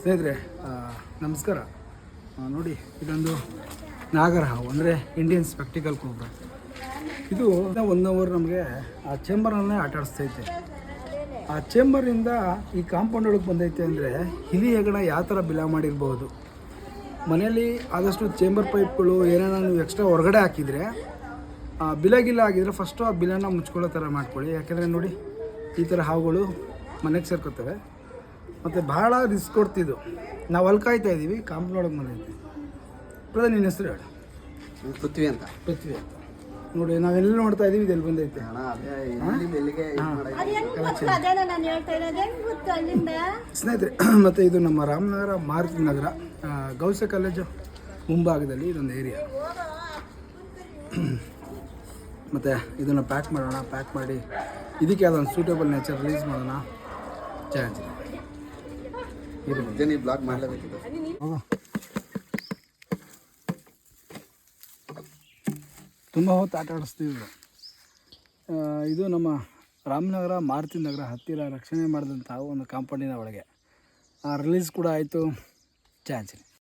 ಸ್ನೇಹಿತರೆ ನಮಸ್ಕಾರ. ನೋಡಿ ಇದೊಂದು ನಾಗರಹಾವು ಅಂದರೆ ಇಂಡಿಯನ್ ಸ್ಪೆಕ್ಟಿಕಲ್ ಕೋಬ್ರಾ ಇದು ಒನ್ ಅವರ್ ನಮಗೆ ಆ ಚೇಂಬರನ್ನೇ ಆಟ ಆಡಿಸ್ತೈತೆ. ಆ ಚೇಂಬರಿಂದ ಈ ಕಾಂಪೌಂಡ್ ಒಳಗೆ ಬಂದೈತೆ ಅಂದರೆ ಹಿಲಿ ಹೆಗಣ ಯಾವ ಥರ ಬಿಲ ಮಾಡಿರ್ಬೋದು. ಮನೆಯಲ್ಲಿ ಆದಷ್ಟು ಚೇಂಬರ್ ಪೈಪ್ಗಳು ಏನೇನೋ ನೀವು ಎಕ್ಸ್ಟ್ರಾ ಹೊರಗಡೆ ಹಾಕಿದರೆ ಆ ಬಿಲ ಗಿಲ ಆಗಿದ್ರೆ ಫಸ್ಟು ಆ ಬಿಲನ ಮುಚ್ಕೊಳ್ಳೋ ಥರ ಮಾಡ್ಕೊಳ್ಳಿ. ಯಾಕೆಂದರೆ ನೋಡಿ ಈ ಥರ ಹಾವುಗಳು ಮನೆಗೆ ಸೇರ್ಕೊತವೆ. ಮತ್ತು ಭಾಳ ರಿಸ್ಕ್ ಕೊಡ್ತಿದ್ದು. ನಾವು ಅಲ್ಲಿ ಕಾಯ್ತಾ ಇದ್ದೀವಿ ಕಾಂಪೌಂಡ್ ಒಳಗೆ ಬಂದೈತೆ. ಪ್ರಧಾನ ನಿನ್ನ ಹೆಸರು ಹೇಳು. ಪೃಥ್ವಿ ಅಂತ. ಪೃಥ್ವಿ ಅಂತ. ನೋಡಿ ನಾವೆಲ್ಲ ನೋಡ್ತಾ ಇದೀವಿ ಇದೆಲ್ಲ ಬಂದೈತೆ. ಅಣ್ಣ ಅದೇ ಎಲ್ಲಿಂದ ಎಲ್ಲಿಗೆ ಇದ್ ಮಾಡೋದು? ಅದು ಹೆಂಗ್ ಗೊತ್ತು? ನಾನು ಹೇಳ್ತಾ ಇರೋದು. ಗೊತ್ತು ಅಲ್ಲಿಂದ? ಸ್ನೇಹಿತರೆ ಮತ್ತು ಇದು ನಮ್ಮ ರಾಮನಗರ ಮಾರುತಿ ನಗರ ಗೌಸ ಕಾಲೇಜು ಮುಂಭಾಗದಲ್ಲಿ ಇದೊಂದು ಏರಿಯಾ ಮತ್ತು ಇದನ್ನು ಪ್ಯಾಕ್ ಮಾಡೋಣ ಪ್ಯಾಕ್ ಮಾಡಿ ಇದಕ್ಕೆ ಅದೊಂದು ಸೂಟೇಬಲ್ ನೇಚರ್ ರಿಲೀಸ್ ಮಾಡೋಣ. ಮಧ್ಯ ನೀವು ಬ್ಲಾಗ್ ಮಾಡಲೇಬೇಕಿತ್ತು. ತುಂಬ ಹೊತ್ತು ಆಟ ಆಡಿಸ್ತೀವಿ ಇದು. ನಮ್ಮ ರಾಮನಗರ ಮಾರುತಿ ನಗರ ಹತ್ತಿರ ರಕ್ಷಣೆ ಮಾಡಿದಂಥ ಒಂದು ಕಾಂಪೌಂಡಿನ ಒಳಗೆ. ಆ ರಿಲೀಸ್ ಕೂಡ ಆಯಿತು. ಚಾರ್ಜ್